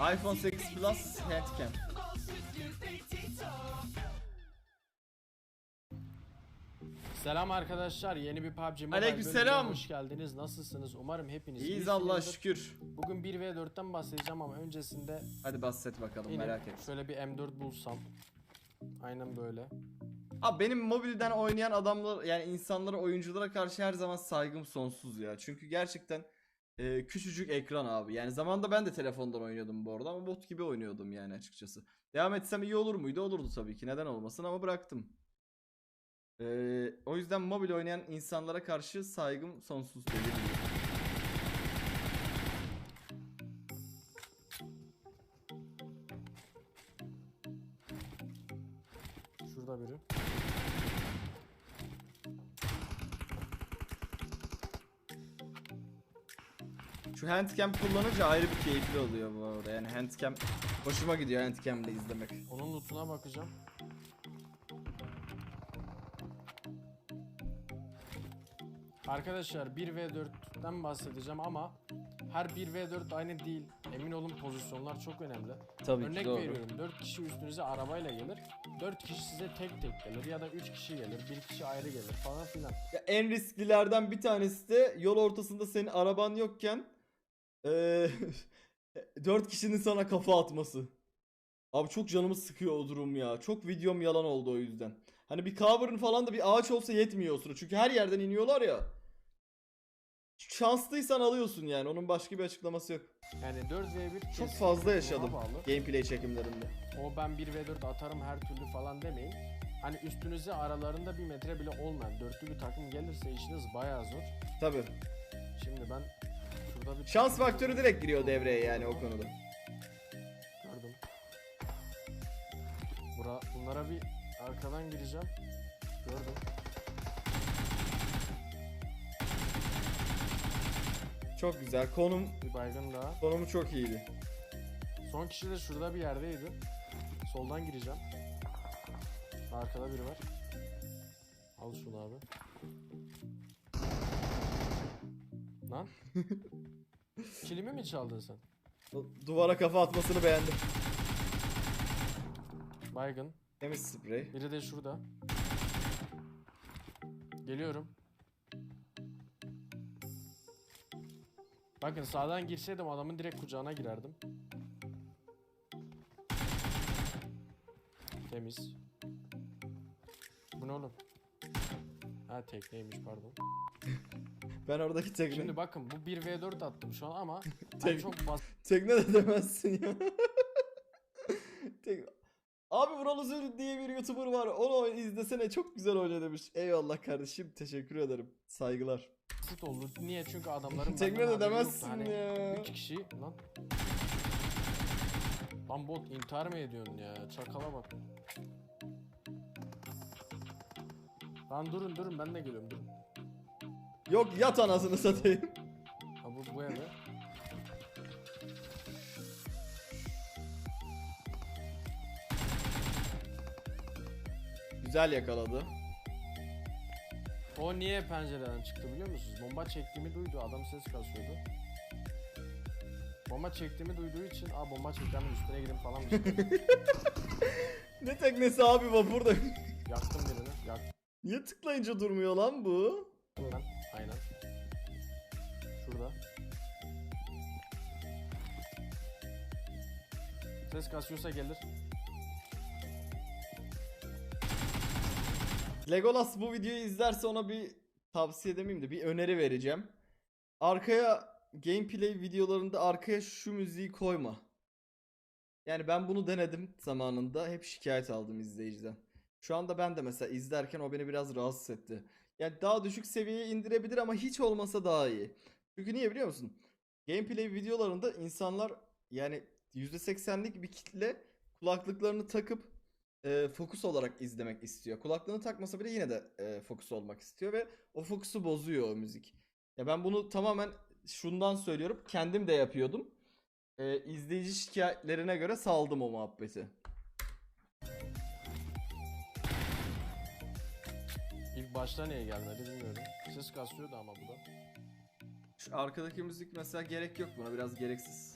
iPhone 8 Plus Handcam. Selam arkadaşlar. Yeni bir PUBG Mobile Aleykümselam. hoş geldiniz. Nasılsınız? Umarım hepiniz İyiyiz. Allah'a şükür. Bugün 1v4'ten bahsedeceğim ama öncesinde Hadi bahset bakalım yine merak et. şöyle bir M4 bulsam. Aynen böyle. Abi benim mobilden oynayan adamlar yani insanlara oyunculara karşı her zaman saygım sonsuz ya. Çünkü gerçekten e, küçücük ekran abi. Yani zamanda ben de telefondan oynuyordum bu arada ama bot gibi oynuyordum yani açıkçası. Devam etsem iyi olur muydu? Olurdu tabii ki. Neden olmasın ama bıraktım. E, o yüzden mobil oynayan insanlara karşı saygım sonsuz belirli. Şu handcam kullanınca ayrı bir keyifli oluyor bu arada. Yani handcam hoşuma gidiyor handcam'le izlemek. Onun lootuna bakacağım. Arkadaşlar 1v4'ten bahsedeceğim ama her 1v4 aynı değil. Emin olun pozisyonlar çok önemli. Tabii Örnek ki doğru. veriyorum 4 kişi üstünüze arabayla gelir. 4 kişi size tek tek gelir ya da 3 kişi gelir, 1 kişi ayrı gelir falan filan. Ya en risklilerden bir tanesi de yol ortasında senin araban yokken eee 4 kişinin sana kafa atması. Abi çok canımı sıkıyor o durum ya. Çok videom yalan oldu o yüzden. Hani bir cover'ın falan da bir ağaç olsa yetmiyor o sıra. Çünkü her yerden iniyorlar ya. Şanslıysan alıyorsun yani. Onun başka bir açıklaması yok. Yani 4v1 Çok fazla yaşadım gameplay çekimlerinde. O ben 1v4 atarım her türlü falan demeyin. Hani üstünüze aralarında bir metre bile olmayan dörtlü bir takım gelirse işiniz bayağı zor. Tabi. Şimdi ben şurada bir Şans faktörü direkt giriyor devreye yani o konuda. gördüm. Bura, bunlara bir arkadan gireceğim. Gördüm. Çok güzel. Konum Bir baygın daha. konumu çok iyiydi. Son kişi de şurada bir yerdeydi. Soldan gireceğim. Arkada biri var. Al şunu abi. Lan. Kilimi mi çaldın sen? Duvara kafa atmasını beğendim. Baygın. Temiz sprey. Biri de şurada. Geliyorum. Bakın sağdan girseydim adamın direkt kucağına girerdim. Temiz. Bu ne oğlum? Ha tekneymiş pardon. Ben oradaki tekne, Şimdi bakın bu 1v4 attım şu an ama ben Tek- çok bas tekne de demezsin ya. Tek... Abi Vural Üzül diye bir YouTuber var. Onu izlesene çok güzel oynuyor demiş. Eyvallah kardeşim. Teşekkür ederim. Saygılar. basit oldu. Niye? Çünkü adamların Tekne benden de haberi yoktu. demezsin Hani ya. 3 kişi lan. Lan bot intihar mı ediyorsun ya? Çakala bak. Lan durun durun ben de geliyorum durun. Yok yat anasını satayım. Ha bu, bu eve. Güzel yakaladı. O niye pencereden çıktı biliyor musunuz? Bomba çektiğimi duydu. Adam ses kasıyordu. Bomba çektiğimi duyduğu için aa bomba çektiğimin üstüne gidin falan bir şey. Ne teknesi abi vapurda. Yaktım birini. Yaktım Niye tıklayınca durmuyor lan bu? Ses kasıyorsa gelir. Legolas bu videoyu izlerse ona bir tavsiye demeyeyim de bir öneri vereceğim. Arkaya gameplay videolarında arkaya şu müziği koyma. Yani ben bunu denedim zamanında. Hep şikayet aldım izleyiciden. Şu anda ben de mesela izlerken o beni biraz rahatsız etti. Yani daha düşük seviyeye indirebilir ama hiç olmasa daha iyi. Çünkü niye biliyor musun? Gameplay videolarında insanlar yani %80'lik bir kitle kulaklıklarını takıp e, fokus olarak izlemek istiyor. Kulaklığını takmasa bile yine de e, fokus olmak istiyor ve o fokusu bozuyor o müzik. Ya ben bunu tamamen şundan söylüyorum. Kendim de yapıyordum. E, izleyici şikayetlerine göre saldım o muhabbeti. İlk başta niye gelmedi bilmiyorum. Ses kasıyordu ama bu da. Şu arkadaki müzik mesela gerek yok buna biraz gereksiz.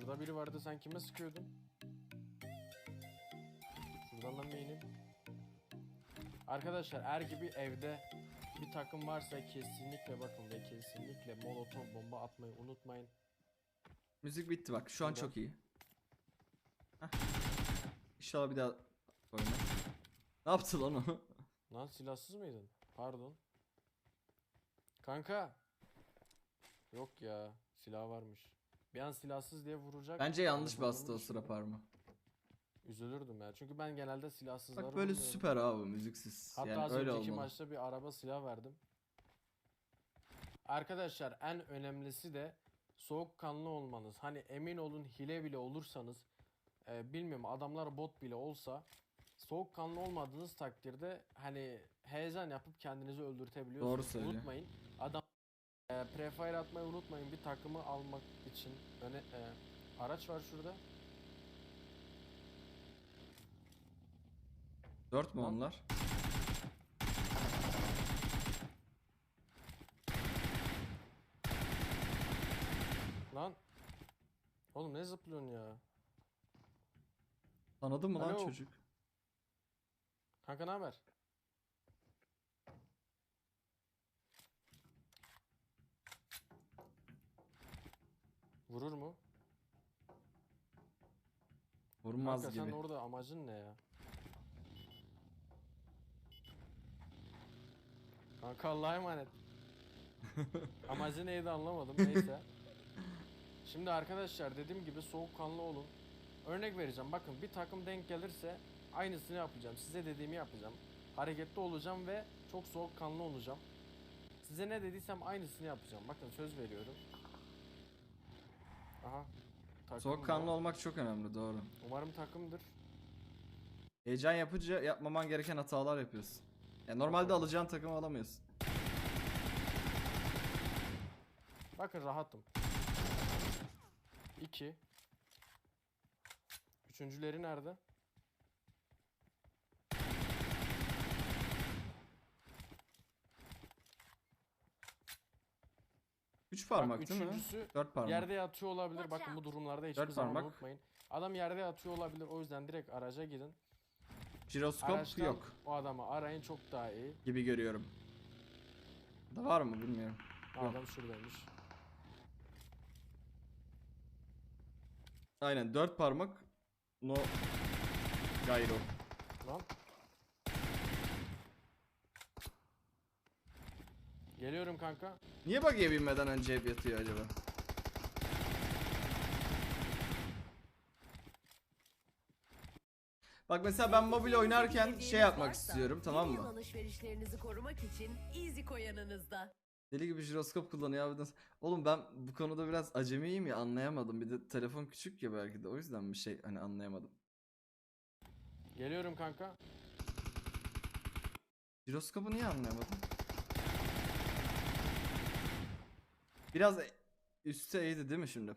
Şu Şurada biri vardı sen kime sıkıyordun? Şuradan da main'im. Arkadaşlar eğer gibi evde bir takım varsa kesinlikle bakın ve kesinlikle molotov bomba atmayı unutmayın. Müzik bitti bak. Şu an Şurada. çok iyi. Heh. İnşallah bir daha oyna. Ne yaptı lan o? Lan silahsız mıydın? Pardon. Kanka. Yok ya silah varmış. Bir an silahsız diye vuracak. Bence yanlış bastı o sıra parmağı. Üzülürdüm ya. Çünkü ben genelde silahsızları Bak böyle vurmuyorum. süper abi müziksiz. Hatta yani az öyle önceki olmalı. maçta bir araba silah verdim. Arkadaşlar en önemlisi de soğukkanlı olmanız. Hani emin olun hile bile olursanız e, bilmiyorum adamlar bot bile olsa soğukkanlı olmadığınız takdirde hani heyecan yapıp kendinizi öldürtebiliyorsunuz. Doğru söylüyor. Unutmayın. Adam e, prefire atmayı unutmayın. Bir takımı almak için öne e, araç var şurada. Dört mü Lan. onlar? Lan. Oğlum ne zıplıyorsun ya? Tanıdın mı lan Alo. çocuk? Kanka ne haber? Vurur mu? Vurmaz Kanka gibi. sen orada amacın ne ya? Kanka Allah'a emanet. Amacı neydi anlamadım neyse. Şimdi arkadaşlar dediğim gibi soğukkanlı olun. Örnek vereceğim bakın bir takım denk gelirse aynısını yapacağım. Size dediğimi yapacağım. Hareketli olacağım ve çok soğukkanlı olacağım. Size ne dediysem aynısını yapacağım. Bakın söz veriyorum. Aha. takım Soğukkanlı olmak çok önemli doğru. Umarım takımdır. Heyecan yapınca yapmaman gereken hatalar yapıyorsun. Ya normalde alacağın takımı alamıyorsun. Bakın rahatım. 2 Üçüncüleri nerede? Üç parmak Bak, değil mi? üçüncüsü Dört parmak. Yerde yatıyor olabilir. Bakın bu durumlarda hiçbir Dört zaman parmak. unutmayın. Adam yerde yatıyor olabilir. O yüzden direkt araca gidin. Jiroskop Araçtan yok o adamı arayın çok daha iyi. gibi görüyorum. Da var mı bilmiyorum. Yok. Adam şuradaymış. Aynen dört parmak. No gyro. Lan. Geliyorum kanka. Niye buggy'e binmeden önce hep yatıyor acaba? Bak mesela ben mobil oynarken şey yapmak istiyorum tamam mı? alışverişlerinizi korumak için Easyco yanınızda. Deli gibi jiroskop kullanıyor abi. Oğlum ben bu konuda biraz acemiyim ya anlayamadım. Bir de telefon küçük ya belki de o yüzden bir şey hani anlayamadım. Geliyorum kanka. Jiroskopu niye anlayamadım? Biraz e- üstte eğdi değil mi şimdi?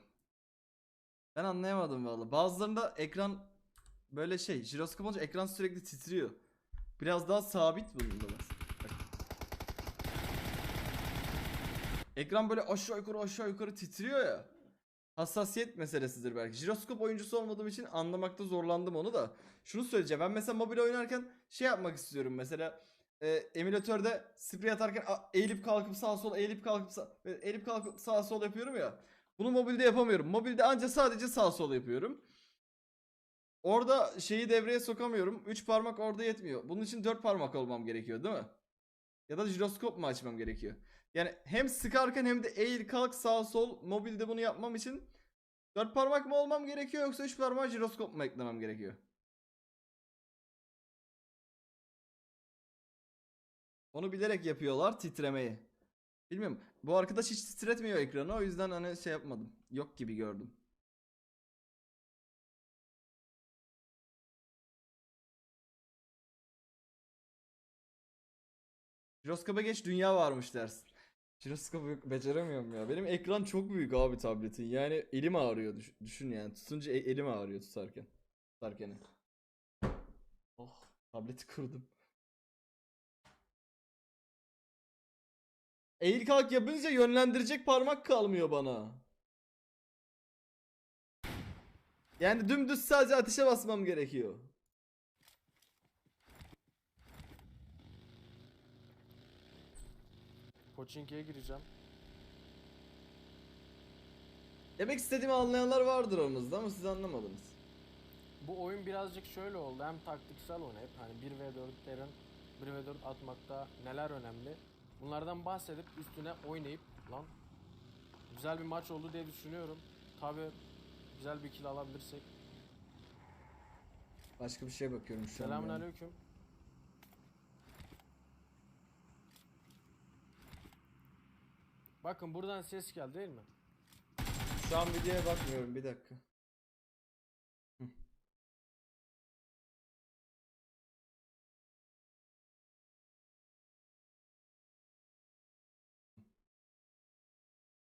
Ben anlayamadım valla. Bazılarında ekran böyle şey, jiroskop olunca ekran sürekli titriyor. Biraz daha sabit bunda. Ekran böyle aşağı yukarı aşağı yukarı titriyor ya. Hassasiyet meselesidir belki. Jiroskop oyuncusu olmadığım için anlamakta zorlandım onu da. Şunu söyleyeceğim. Ben mesela mobil oynarken şey yapmak istiyorum mesela e, emülatörde sprey atarken a- eğilip kalkıp sağa sola eğilip kalkıp sağ, e, eğilip kalkıp sağa sola yapıyorum ya. Bunu mobilde yapamıyorum. Mobilde anca sadece sağ sol yapıyorum. Orada şeyi devreye sokamıyorum. 3 parmak orada yetmiyor. Bunun için 4 parmak olmam gerekiyor değil mi? Ya da jiroskop mu açmam gerekiyor? Yani hem sıkarken hem de eğil kalk sağ sol mobilde bunu yapmam için 4 parmak mı olmam gerekiyor yoksa 3 parmağa jiroskop mu eklemem gerekiyor? Onu bilerek yapıyorlar titremeyi. Bilmiyorum. Bu arkadaş hiç titretmiyor ekranı o yüzden hani şey yapmadım. Yok gibi gördüm. Jiroskopa geç dünya varmış dersin. Jiroskopu beceremiyorum ya. Benim ekran çok büyük abi tabletin. Yani elim ağrıyor. Düş- düşün yani. Tutunca e- elim ağrıyor tutarken. Tutarken. Oh, tableti kırdım. Eğil kalk yapınca yönlendirecek parmak kalmıyor bana. Yani dümdüz sadece ateşe basmam gerekiyor. Pochinki'ye gireceğim. Demek istediğimi anlayanlar vardır aramızda ama siz anlamadınız. Bu oyun birazcık şöyle oldu. Hem taktiksel oyun hep hani 1v4'lerin 1v4 atmakta neler önemli. Bunlardan bahsedip üstüne oynayıp lan güzel bir maç oldu diye düşünüyorum. Tabi güzel bir kill alabilirsek. Başka bir şeye bakıyorum şu an. ben. Selamünaleyküm. Bakın buradan ses geldi değil mi? Şu an videoya bakmıyorum bir dakika.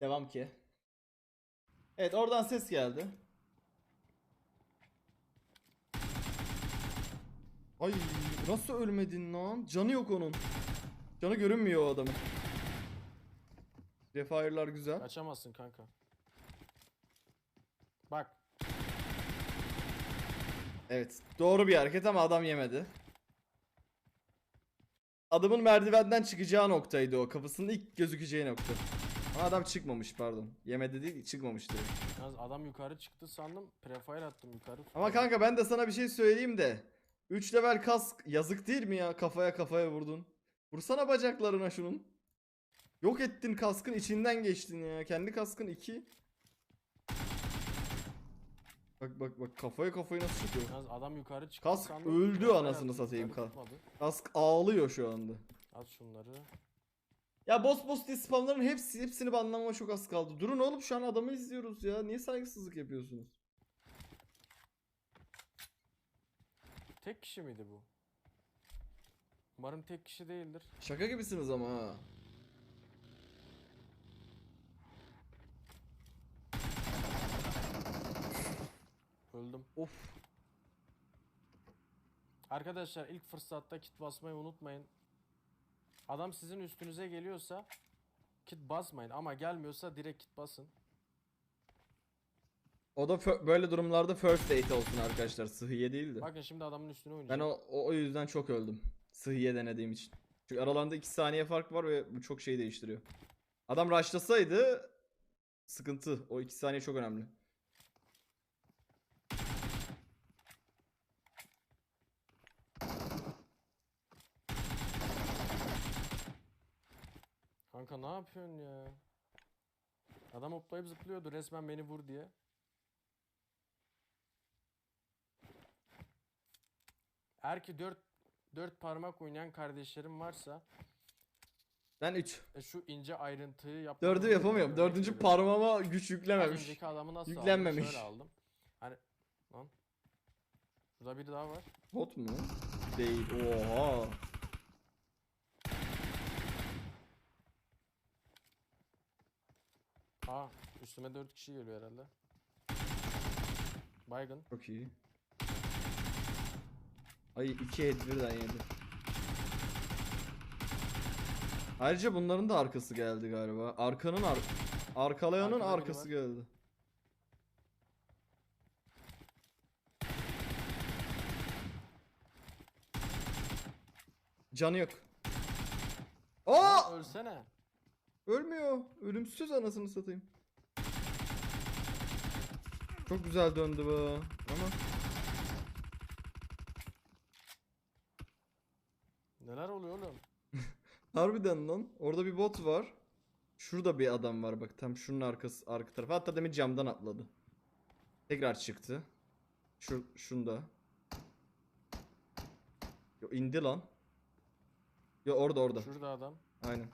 Devam ki. Evet oradan ses geldi. Ay nasıl ölmedin lan? Canı yok onun. Canı görünmüyor o adamın. Refire'lar güzel. Kaçamazsın kanka. Bak Evet. Doğru bir hareket ama adam yemedi. Adamın merdivenden çıkacağı noktaydı o. Kapısının ilk gözükeceği nokta. Adam çıkmamış pardon. Yemedi değil çıkmamıştı. yalnız adam yukarı çıktı sandım. Prefire attım yukarı. Ama kanka ben de sana bir şey söyleyeyim de. 3 level kask yazık değil mi ya? Kafaya kafaya vurdun. Vursana bacaklarına şunun. Yok ettin kaskın içinden geçtin ya. Kendi kaskın 2. Bak bak bak kafaya kafayı nasıl çıkıyor. Yalnız adam yukarı çıktı Kask sandım. öldü Prefire anasını attım, satayım yukarı ka- tutmadı. Kask ağlıyor şu anda. At şunları. Ya boss boss diye spamların hepsi hepsini banlamama çok az kaldı. Durun oğlum şu an adamı izliyoruz ya. Niye saygısızlık yapıyorsunuz? Tek kişi miydi bu? Umarım tek kişi değildir. Şaka gibisiniz ama ha. Öldüm. Of. Arkadaşlar ilk fırsatta kit basmayı unutmayın. Adam sizin üstünüze geliyorsa kit basmayın ama gelmiyorsa direkt kit basın. O da böyle durumlarda first date olsun arkadaşlar. Sıhhiye değil de. Bakın şimdi adamın üstüne Ben oynayacağım. o, o, o yüzden çok öldüm. Sıhhiye denediğim için. Çünkü aralarında 2 saniye fark var ve bu çok şey değiştiriyor. Adam rushlasaydı sıkıntı. O 2 saniye çok önemli. Kanka ne yapıyorsun ya? Adam hoplayıp zıplıyordu resmen beni vur diye. Eğer ki 4 4 parmak oynayan kardeşlerim varsa Ben 3. e, şu ince ayrıntıyı yap. Dördü yapamıyorum. Dördüncü parmağıma güç yüklememiş. önceki adamı nasıl Yüklenmemiş. Şöyle aldım. Hani lan. Burada biri daha var. Bot mu? Değil. Oha. Aa üstüme 4 kişi geliyor herhalde. Baygın. Çok iyi. Ay iki head birden yedi. Ayrıca bunların da arkası geldi galiba. Arkanın ar arkalayanın Arkada biri arkası var. geldi. Canı yok. Aa! Lan ölsene. Ölmüyor. Ölümsüz anasını satayım. Çok güzel döndü bu. Ama Neler oluyor oğlum? harbiden lan. Orada bir bot var. Şurada bir adam var bak tam şunun arkası arka tarafı. Hatta demin camdan atladı. Tekrar çıktı. Şu şunda. Yo indi lan. Yo orada orada. Şurada adam. Aynen.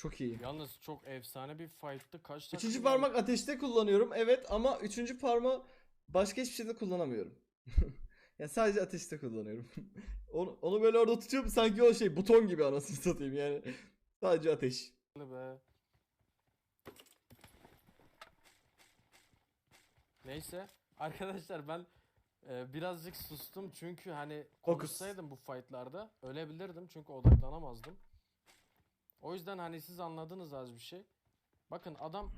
Çok iyi. Yalnız çok efsane bir fight'tı. Kaç takım Üçüncü parmak ateşte kullanıyorum. Evet ama üçüncü parmağı başka hiçbir şeyde kullanamıyorum. ya sadece ateşte kullanıyorum. onu, onu böyle orada tutuyorum sanki o şey buton gibi anasını satayım yani. Sadece ateş. be. Neyse arkadaşlar ben Ee, birazcık sustum çünkü hani Fokus. konuşsaydım bu fightlarda ölebilirdim çünkü odaklanamazdım. O yüzden hani siz anladınız az bir şey. Bakın adam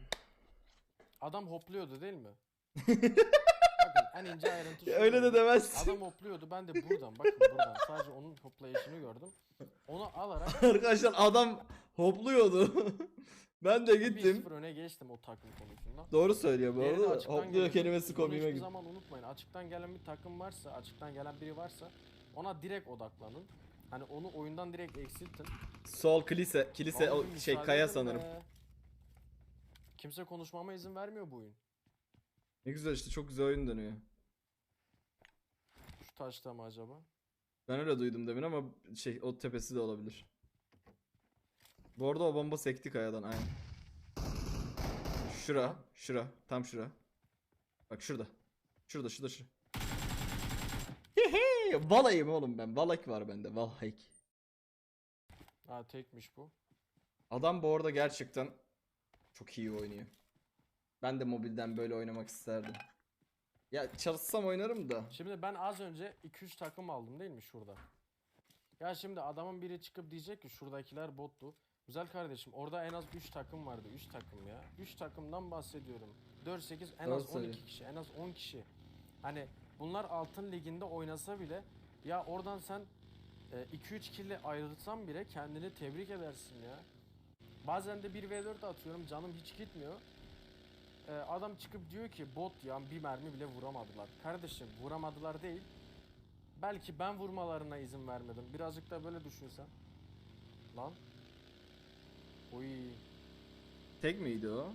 adam hopluyordu değil mi? bakın en ince ayrıntı şu. Öyle de demezsin. Adam hopluyordu ben de buradan bakın buradan sadece onun hoplayışını gördüm. Onu alarak Arkadaşlar adam hopluyordu. ben de gittim. 1-0 öne geçtim o takım konusunda. Doğru söylüyor bu Diğeri de arada. açıktan Hopluyor geliyor. kelimesi Bunu komiğime hiçbir gitti. zaman unutmayın. Açıktan gelen bir takım varsa, açıktan gelen biri varsa ona direkt odaklanın. Hani onu oyundan direkt eksiltin. Sol kilise, kilise o şey müsaade kaya edin sanırım. be. Kimse konuşmama izin vermiyor bu oyun. Ne güzel işte çok güzel oyun dönüyor. Şu taşta mı acaba? Ben öyle duydum demin ama şey o tepesi de olabilir. Bu arada o bomba sekti kayadan aynen. Şura, şura, tam şura. Bak şurada. Şurada, şurada, şurada. Hehe, Valayım oğlum ben. Valak var bende. Valhayk. Ha tekmiş bu. Adam bu arada gerçekten çok iyi oynuyor. Ben de mobilden böyle oynamak isterdim. Ya çalışsam oynarım da. Şimdi ben az önce 2-3 takım aldım değil mi şurada? Ya şimdi adamın biri çıkıp diyecek ki şuradakiler bottu. Güzel kardeşim orada en az 3 takım vardı. 3 takım ya. 3 takımdan bahsediyorum. 4-8 en az 12 söylüyor. kişi. En az 10 kişi. Hani bunlar altın liginde oynasa bile ya oradan sen 2-3 kille ayrılsan bile kendini tebrik edersin ya. Bazen de 1v4 atıyorum canım hiç gitmiyor. Ee, adam çıkıp diyor ki bot ya bir mermi bile vuramadılar. Kardeşim vuramadılar değil. Belki ben vurmalarına izin vermedim. Birazcık da böyle düşünsen. Lan. Oy. Tek miydi o?